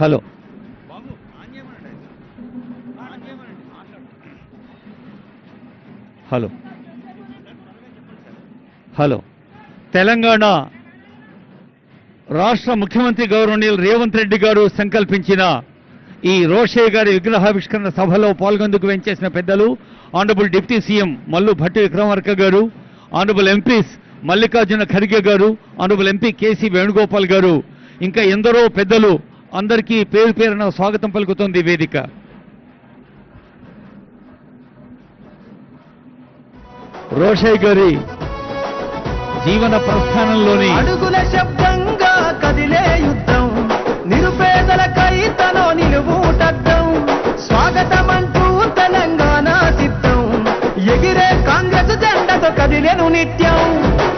Hello. Hello. Hello. Telangana రాష్ట్ర ముఖ్యమంత్రి గౌరవనీయులు రేవంత్ రెడ్డి గారు సంకల్పించిన ఈ రోషయ్య గారి విగ్రహావిష్కరణ సభలో పాల్గొందుకు వెంచేసిన పెద్దలు honourable deputy CM Mallu Bhatti Vikramarka గారు ఆనరబుల్ ఎంపీస్ మల్లికార్జున ఖర్గే గారు ఆనరబుల్ ఎంపీ కేసీ వేణుగోపాల్ గారు ఇంకా ఎందరో పెద్దలు అందరికీ పేరు పేరున స్వాగతం పలుకుతోంది వేదిక. రోషయ్ గారి జీవన ప్రస్థానంలోని అడుగుల శబ్దంగా కదిలే యుద్ధం నిరుపేదలకై తనో నిలువుటద్దం స్వాగతమంటూ తెలంగాణ సిద్ధం. ఎగిరే కాంగ్రెస్ జెండతో కదిలేను నిత్యం.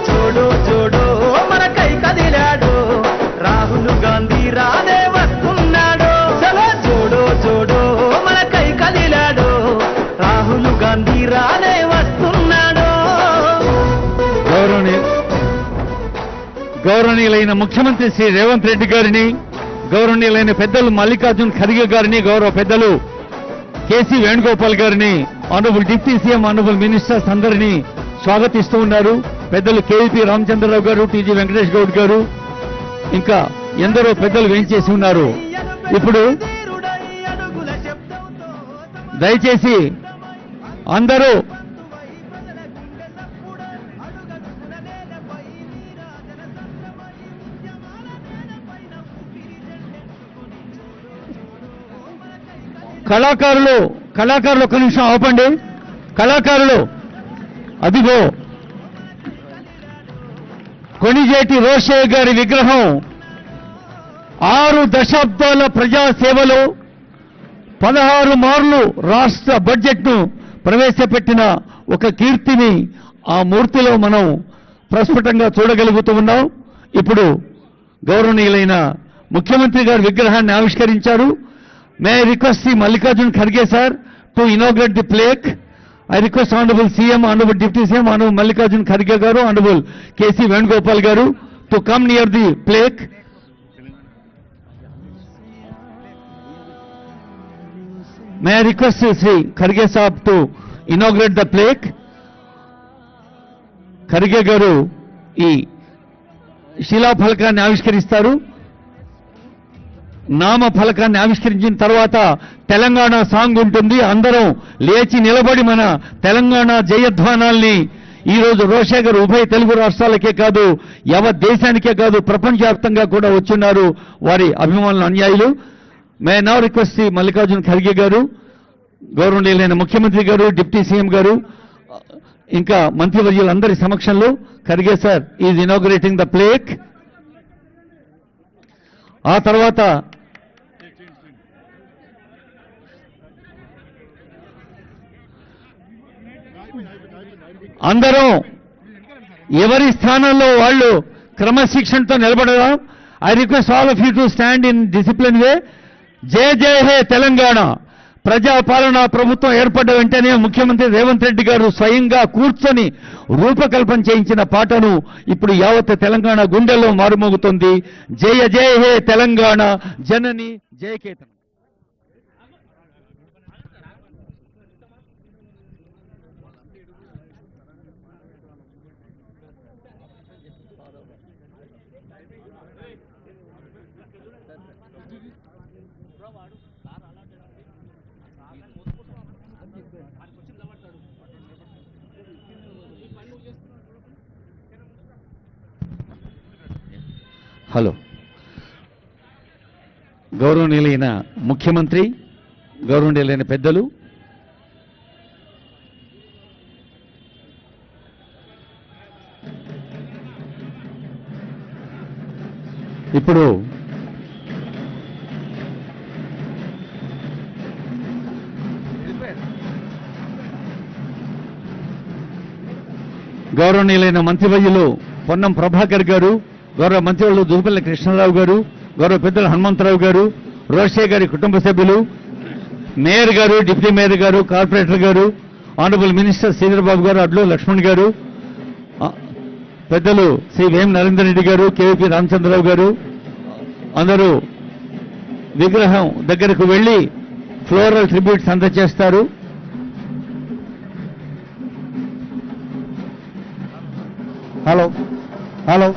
చూడు చూడు మనకై రానే వస్తున్నాడు. గౌరవనీయ గౌరవనీయులైన ముఖ్యమంత్రి శ్రీ రేవంత్ రెడ్డి గారిని గౌరవనీయులైన పెద్దలు మల్లికార్జున్ ఖర్గే గారిని గౌరవ పెద్దలు కేసీ వేణుగోపాల్ గారిని honourable deputy CM honourable ministers అందరినీ స్వాగతిస్తూ ఉన్నారు. పెద్దలు కేవీపీ రామచంద్రరావు గారు టీజీ వెంకటేష్ గౌడ్ గారు ఇంకా ఎందరో పెద్దలు వేయించేసి ఉన్నారు. ఇప్పుడు దయచేసి అందరూ కళాకారులు కళాకారులు ఒక్క నిమిషం ఆపండి. కళాకారులు అదిగో. కొణిజేటి రోషయ్య గారి విగ్రహం ఆరు దశాబ్దాల ప్రజా సేవలో పదహారు మార్లు రాష్ట్ర బడ్జెట్ను ప్రవేశపెట్టిన ఒక కీర్తిని ఆ మూర్తిలో మనం ప్రస్ఫుటంగా చూడగలుగుతూ ఉన్నాం. ఇప్పుడు గౌరవనీయులైన ముఖ్యమంత్రి గారి విగ్రహాన్ని ఆవిష్కరించారు. May I request C Mallikarjun Kharge sir to inaugurate the plaque I request honourable CM honourable deputy CM honourable Mallikarjun Kharge గారు ఆనరబుల్ కేసీ వేణుగోపాల్ గారు to come near the plaque may I request Shri Kharge saab to inaugurate the plaque Kharge గారు ఈ శిలాఫలకాన్ని ఆవిష్కరిస్తారు నామ ఫలకాన్ని ఆవిష్కరించిన తర్వాత Telangana song ఉంటుంది అందరం లేచి నిలబడి మన తెలంగాణ జయధ్వానాల్ని ఈ రోజు రోషేగర్ ఉభయ తెలుగు రాష్ట్రాలకే కాదు యావత్ దేశానికే కాదు ప్రపంచవ్యాప్తంగా కూడా వచ్చున్నారు వారి అభిమానులు అన్యాయులు. May now request Shri Mallikarjuna Kharge గారు గౌరవనీయులైన ముఖ్యమంత్రి గారు డిప్యూటీ సీఎం గారు ఇంకా మంత్రివర్యులందరి సమక్షంలో Kharge sir is inaugurating the plaque ఆ తర్వాత అందరం ఎవరి స్థానంలో వాళ్ళు క్రమశిక్షణతో నిలబడదాం. I request all of you to stand in discipline వే జయ జే హే తెలంగాణ. ప్రజాపాలన ప్రభుత్వం ఏర్పడ్డ వెంటనే ముఖ్యమంత్రి రేవంత్ రెడ్డి గారు స్వయంగా కూర్చొని రూపకల్పన చేయించిన పాటను ఇప్పుడు యావత్ తెలంగాణ గుండెల్లో మారుమోగుతుంది. జయ జయ హే తెలంగాణ. జనని జయకేతనం హలో. గౌరవనీయులైన ముఖ్యమంత్రి గౌరవనీయులైన పెద్దలు ఇప్పుడు గౌరవనీయులైన మంత్రివర్యులు పొన్నం ప్రభాకర్ గారు గౌరవ మంత్రివర్యులు దువ్వపల్లి కృష్ణారావు గారు గౌరవ పెద్దలు హనుమంతరావు గారు రోషే గారి కుటుంబ సభ్యులు మేయర్ గారు డిప్యూటీ మేయర్ గారు కార్పొరేటర్ గారు ఆనరబుల్ మినిస్టర్ శ్రీధరబాబు గారు అడ్లు లక్ష్మణ్ గారు పెద్దలు శ్రీ వేం నరేందర్ రెడ్డి గారు కేవీపీ రామచంద్రరావు గారు అందరూ విగ్రహం దగ్గరకు వెళ్ళి ఫ్లోరల్ ట్రిబ్యూట్స్ అందజేస్తారు. Hello hello.